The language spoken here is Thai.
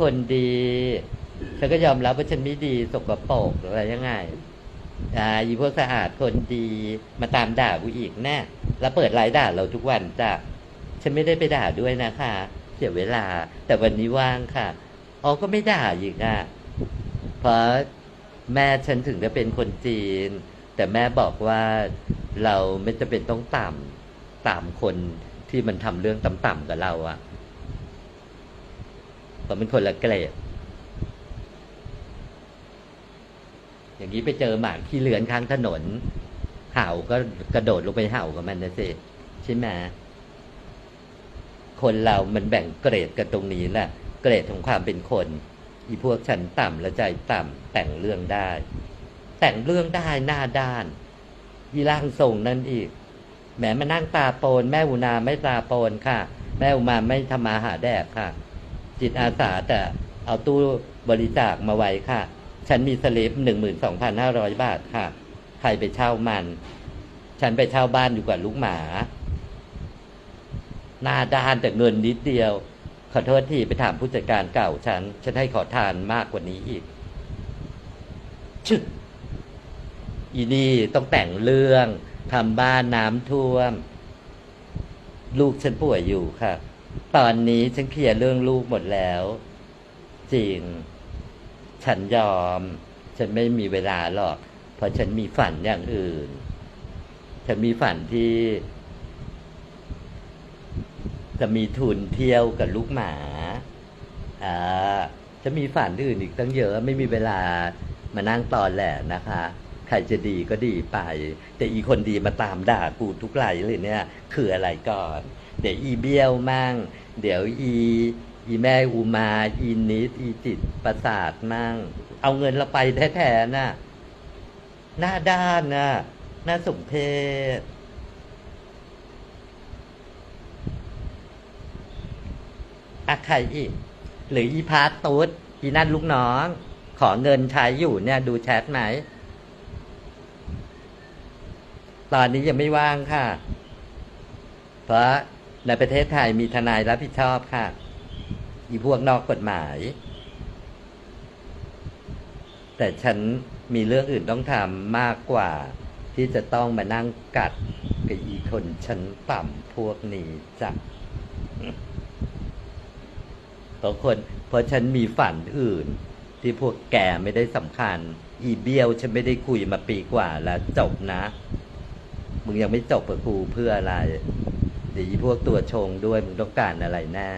คนดีฉันก็ยอมรับว่าฉันไม่ดีสกปรกอะไรยังไงอ่าอีพวกสะอาดคนดีมาตามด่ากูอีกแน่แล้วเปิดไลน์ด่าเราทุกวันจ้ะฉันไม่ได้ไปด่าด้วยนะคะ เสียเวลา แต่วันนี้ว่างค่ะอ๋อก็ไม่ด่าอีกอะเพราะแม่ฉันถึงจะเป็นคนจีน แต่แม่บอกว่าเราไม่จะเป็นต้องต่ำตามคนที่มันทำเรื่องต่ำๆกับเราอะ เพราะมันคนละเกรดอย่างนี้ไปเจอหมาขี้เลือนข้างถนน เห่าก็กระโดดลงไปเห่ากับมันนะสิใช่ไหมคนเรามันแบ่งเกรดกันตรงนี้แหละเกรดของความเป็นคน อีพวกชั้นต่ำและใจต่ำแต่งเรื่องได้ แต่งเรื่องได้หน้าด้านยีร่างทรงนั่นอีกแหมมานั่งตาโปน แม่อุนาไม่ตาโปนค่ะ แม่อุมาไม่ทำมาหาแดกค่ะ จิตอาสาแต่เอาตู้บริจาคมาไว้ค่ะ ฉันมีสลิปหนึ่งหมื่นสองพันห้าร้อยบาทค่ะ ใครไปเช่ามัน ฉันไปเช่าบ้านอยู่กับลูกหมาหน้าด้านแต่เงินนิดเดียว ขอโทษทีไปถามผู้จัดการเก่าฉัน ฉันให้ขอทานมากกว่านี้อีกชึอีนี่ต้องแต่งเรื่องทำบ้านน้ำท่วม ลูกฉันป่วยอยู่ค่ะ ตอนนี้ฉันเคลียร์เรื่องลูกหมดแล้ว จริง ฉันยอม ฉันไม่มีเวลาหรอก เพราะฉันมีฝันอย่างอื่น ฉันมีฝันที่ จะมีทุนเที่ยวกับลูกหมาอ่าจะมีฝันอื่นอีกตั้งเยอะ ไม่มีเวลามานั่งตอนแหละนะคะ ใครจะดีก็ดีไป แต่อีคนดีมาตามด่ากูทุกไลน์เลยเนี่ย คืออะไรก่อน เดี๋ยวอีเบี้ยวมั่ง เดี๋ยวอีอีแม่อุมาอีนิดอีจิตประสาทมั่ง เอาเงินเราไปแท้ๆน่ะ หน้าด้านน่ะ หน้าสมเพชอะใครอีก หรืออีพาร์ตตูดอีนั่นลูกน้อง ขอเงินใช้อยู่เนี่ย ดูแชทไหม ตอนนี้ยังไม่ว่างค่ะ เพราะในประเทศไทยมีทนายรับผิดชอบค่ะ อีพวกนอกกฎหมาย แต่ฉันมีเรื่องอื่นต้องทำมากกว่า ที่จะต้องมานั่งกัดกับอีคนชั้นต่ำพวกนี้จ้ะเพราะคนเพราะฉันมีฝันอื่น ที่พวกแกไม่ได้สำคัญ อีเบี้ยวฉันไม่ได้คุยมาปีกว่าแล้วจบนะ มึงยังไม่จบกับกูเพื่ออะไรเดี๋ยวอีพวกตัวชงด้วยมึงต้องการอะไรแน่